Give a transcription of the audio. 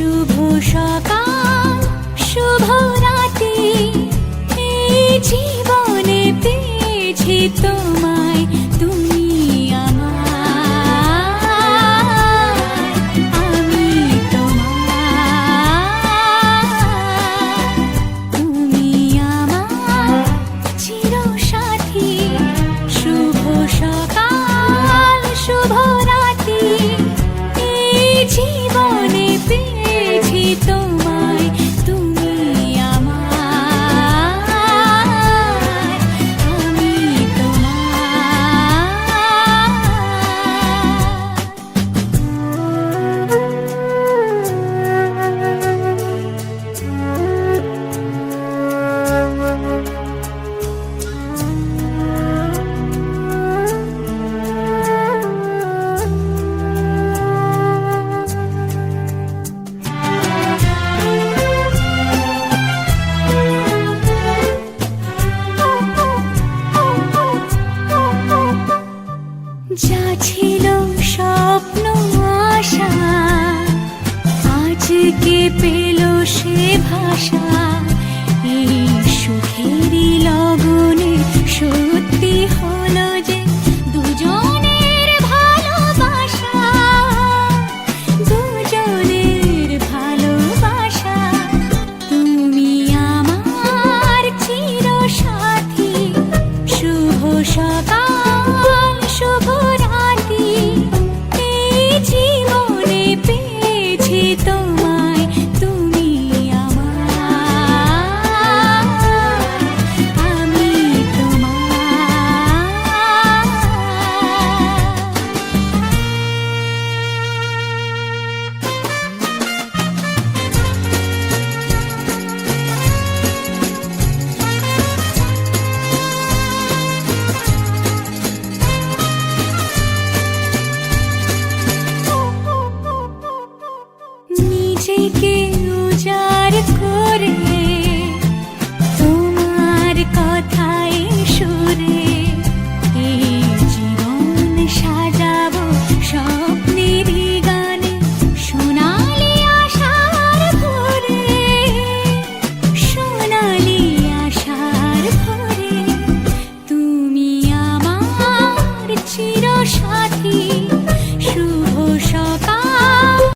শুভ সকাল, শুভ রাতি। এই জীবনে পেয়েছি তোমায়, তুমি আমার, আমি তোমার তুমি আমার চির সাথী শুভ সকাল শুভ রাতি জীবনে পেয়ে যা ছিল স্বপ্ন আশা আজকে পেল সে ভাষা? এই সুখেরই নিজেকে উজাড়